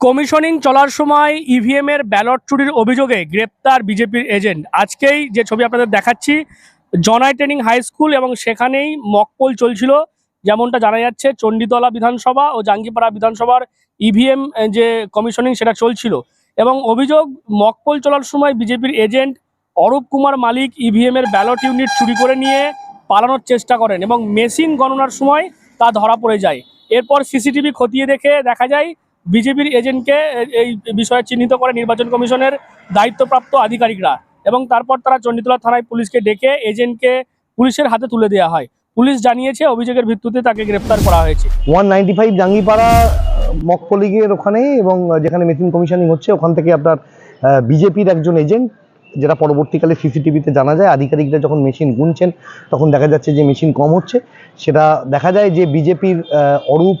Commissioning চলার সময় EVM এর ব্যালট চুরির অভিযোগে গ্রেপ্তার বিজেপির এজেন্ট। আজকেই যে ছবি আপনাদের দেখাচ্ছি জনাই ট্রেনিং হাই স্কুল এবং সেখানেই মকপোল চলছিল। যেমনটা জানা যাচ্ছে, চণ্ডীতলা বিধানসভা ও জাঙ্গিপাড়া বিধানসভার ইভিএম যে কমিশনিং সেটা চলছিল এবং অভিযোগ, মকপোল চলার সময় বিজেপির এজেন্ট অরূপ কুমার মালিক ইভিএম এর ব্যালট ইউনিট চুরি করে নিয়ে পালানোর চেষ্টা করেন এবং মেশিন গণনার সময় তা ধরা পড়ে যায়। এরপর সিসিটিভি খতিয়ে দেখে দেখা যায় বিজেপির এজেন্টকে এই বিষয়ে চিহ্নিত করে নির্বাচন কমিশনের দায়িত্বপ্রাপ্ত আধিকারিকরা এবং তারপর তারা চণ্ডীতলা থানায় পুলিশকে ডেকে এজেন্টকে পুলিশের হাতে তুলে দেওয়া হয়। পুলিশ জানিয়েছে, অভিযোগের ভিত্তিতে তাকে গ্রেপ্তার করা হয়েছে। ওয়ান নাইনটি ফাইভ জাঙ্গিপাড়া মকপলিগের ওখানে এবং যেখানে মেশিন কমিশনিং হচ্ছে, ওখান থেকে আপনার বিজেপির একজন এজেন্ট যেটা পরবর্তীকালে সিসিটিভিতে জানা যায়, আধিকারিকরা যখন মেশিন গুনছেন, তখন দেখা যাচ্ছে যে মেশিন কম হচ্ছে। সেটা দেখা যায় যে বিজেপির অরূপ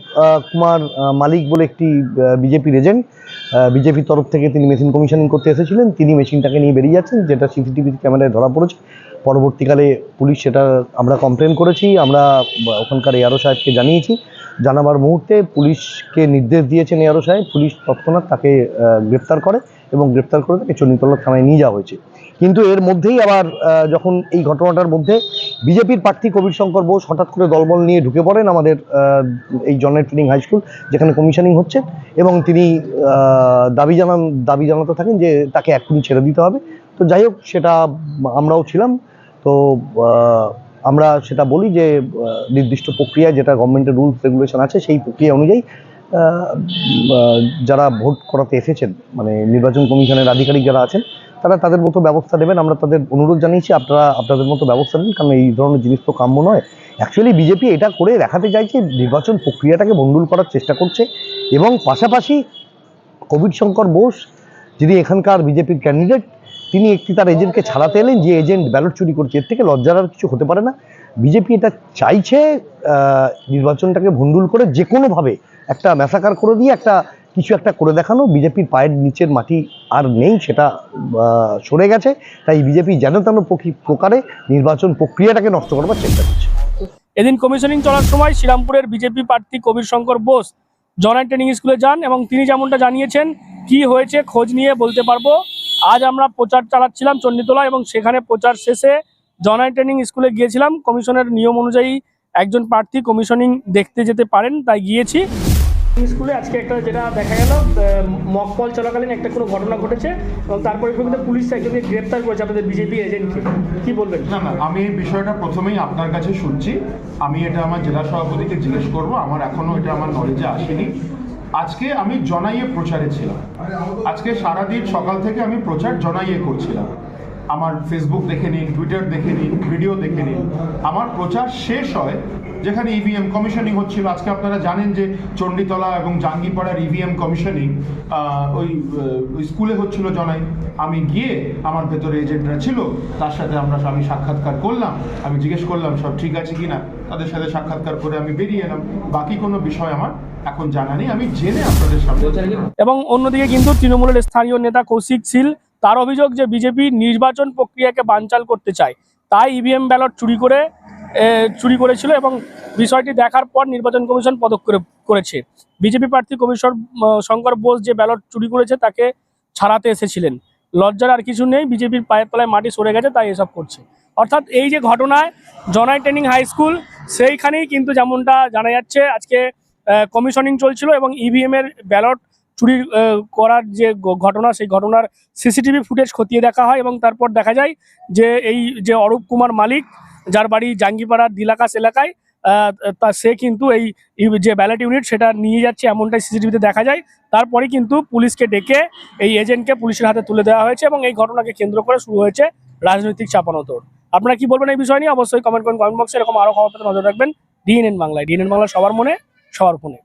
কুমার মালিক বলে একটি বিজেপির এজেন্ট বিজেপির তরফ থেকে তিনি মেশিন কমিশনিং করতে এসেছিলেন। তিনি মেশিনটাকে নিয়ে বেরিয়ে যাচ্ছেন, যেটা সিসিটিভি ক্যামেরায় ধরা পড়েছে। পরবর্তীকালে পুলিশ সেটা আমরা কমপ্লেন করেছি, আমরা ওখানকার এআরও সাহেবকে জানিয়েছি। জানাবার মুহূর্তে পুলিশকে নির্দেশ দিয়েছেন এআরও সাহেব, পুলিশ তৎক্ষণাৎ তাকে গ্রেপ্তার করে। এবং গ্রেপ্তার করে তাকে চণ্ডীতলা থানায় নিয়ে যাওয়া হয়েছে। কিন্তু এর মধ্যেই আবার যখন এই ঘটনাটার মধ্যে বিজেপির প্রার্থী কবির শঙ্কর বোস হঠাৎ করে দলবল নিয়ে ঢুকে পড়েন আমাদের এই জনের ট্রেনিং হাই স্কুল, যেখানে কমিশনিং হচ্ছে এবং তিনি দাবি জানান, দাবি জানাতে থাকেন যে তাকে এক্ষুনি ছেড়ে দিতে হবে। তো যাই হোক, সেটা আমরাও ছিলাম। তো আমরা সেটা বলি যে নির্দিষ্ট প্রক্রিয়া যেটা গভর্নমেন্টের রুলস রেগুলেশন আছে, সেই প্রক্রিয়া অনুযায়ী যারা ভোট করাতে এসেছেন মানে নির্বাচন কমিশনের আধিকারিক যারা আছেন, তারা তাদের মতো ব্যবস্থা নেবেন। আমরা তাদের অনুরোধ জানিয়েছি, আপনারা আপনাদের মতো ব্যবস্থা নেন কারণ এই ধরনের জিনিস তো কাম্য নয়। অ্যাকচুয়ালি বিজেপি এটা করে দেখাতে চাইছে, নির্বাচন প্রক্রিয়াটাকে বন্ডুল করার চেষ্টা করছে, এবং পাশাপাশি কবির শঙ্কর বোস, যিনি এখানকার বিজেপির ক্যান্ডিডেট তিনি একটি তার এজেন্টকে ছাড়াতে এলেন, যে এজেন্ট ব্যালট চুরি করছে। এর থেকে লজ্জার আর কিছু হতে পারে না। বিজেপি এটা চাইছে নির্বাচনটাকে ভণ্ডুল করে যে কোনোভাবে একটা ম্যাসাকার করে দিয়ে একটা কিছু একটা করে দেখানো। বিজেপির পায়ের নিচের মাটি আর নেই, সেটা সরে গেছে। তাই বিজেপি যেন তেন প্রকারে নির্বাচন প্রক্রিয়াটাকে নষ্ট করবার চেষ্টা করছে। এদিন কমিশনিং চলার সময় শ্রীরামপুরের বিজেপি প্রার্থী কবির শঙ্কর বোস জনাই ট্রেনিং স্কুলে যান এবং তিনি যেমনটা জানিয়েছেন, কি হয়েছে খোঁজ নিয়ে বলতে পারব। আজ আমরা প্রচার চালাচ্ছিলাম চণ্ডীতলা এবং সেখানে প্রচার শেষে জনাই ট্রেনিং স্কুলে গিয়েছিলাম। কমিশনের নিয়ম অনুযায়ী একজন প্রার্থী কমিশনিং দেখতে যেতে পারেন, তাই গিয়েছি। স্কুলে আজকে একটা যেটা দেখা গেল মকপল চলাকালীন একটা কোনো ঘটনা ঘটেছে এবং তারপরে কিন্তু পুলিশ একজনকে গ্রেপ্তার করেছে আপনাদের বিজেপি এজেন্টকে কি। বলবেন? না না, আমি এই বিষয়টা প্রথমেই আপনার কাছে শুনছি। আমি এটা আমার জেলা সভাপতিকে জিজ্ঞেস করব। আমার এখনও এটা আমার নলেজে আসেনি। আজকে আমি জনাইয়ে প্রচারে ছিলাম। আজকে সারাদিন সকাল থেকে আমি প্রচার জনাইয়ে করছিলাম। আমার ফেসবুক দেখে নিন টুইটার দেখে নিন ভিডিও দেখে নিন। আমার প্রচার শেষ হয় যেখানে ইভিএম কমিশনিং হচ্ছিল। আজকে আপনারা জানেন যে চণ্ডীতলা এবং জাঙ্গিপাড়ার ইভিএম কমিশনিং ওই স্কুলে হচ্ছিল জনাই। আমি গিয়ে আমার ভেতরে এজেন্টরা ছিল, তার সাথে আমরা আমি সাক্ষাৎকার করলাম। আমি জিজ্ঞেস করলাম, সব ঠিক আছে কিনা? তাদের সাথে সাক্ষাৎকার করে আমি বেরিয়ে এলাম। বাকি কোনো বিষয় আমার এখন জানা নেই। আমি জেনে আপনাদের সামনে এবং অন্যদিকে কিন্তু তৃণমূলের স্থানীয় নেতা কৌশিক শীল তার অভিযোগ যে বিজেপি নির্বাচন প্রক্রিয়াকে বানচাল করতে চায়। তাই ইভিএম ব্যালট চুরি করে চুরি করেছিল এবং বিষয়টি দেখার পর নির্বাচন কমিশন পদক্ষেপ করেছে। বিজেপি প্রার্থী কমিশন শঙ্কর বোস যে ব্যালট চুরি করেছে তাকে ছাড়াতে এসেছিলেন। লজ্জার আর কিছু নেই, বিজেপির পায়ের তলায় মাটি সরে গেছে, তাই এসব করছে। অর্থাৎ এই যে ঘটনায় জনাই ট্রেনিং হাই স্কুল সেইখানেই কিন্তু যেমনটা জানা যাচ্ছে, আজকে কমিশনিং চলছিল এবং ইভিএমের ব্যালট চুরি করার যে ঘটনা, সেই ঘটনার সিসিটিভি ফুটেজ খতিয়ে দেখা হয় এবং তারপর দেখা যায় যে এই যে অরূপ কুমার মালিক, যার বাড়ি জাঙ্গিপাড়ার দিলাকাস এলাকায় তা সে কিন্তু এই যে ব্যালট ইউনিট সেটা নিয়ে যাচ্ছে এমনটাই সিসিটিভিতে দেখা যায়। তারপরে কিন্তু পুলিশকে ডেকে এই এজেন্টকে পুলিশের হাতে তুলে দেওয়া হয়েছে এবং এই ঘটনাকে কেন্দ্র করে শুরু হয়েছে রাজনৈতিক চাপানোতর আপনারা কি বলবেন এই বিষয় নিয়ে? অবশ্যই কমেন্ট করুন কমেন্ট বক্সে এরকম আরও খবর পেতে নজর রাখবেন। ডিএনএন বাংলায় ডিএনএন বাংলা সবার মনে, সবার ফোনে।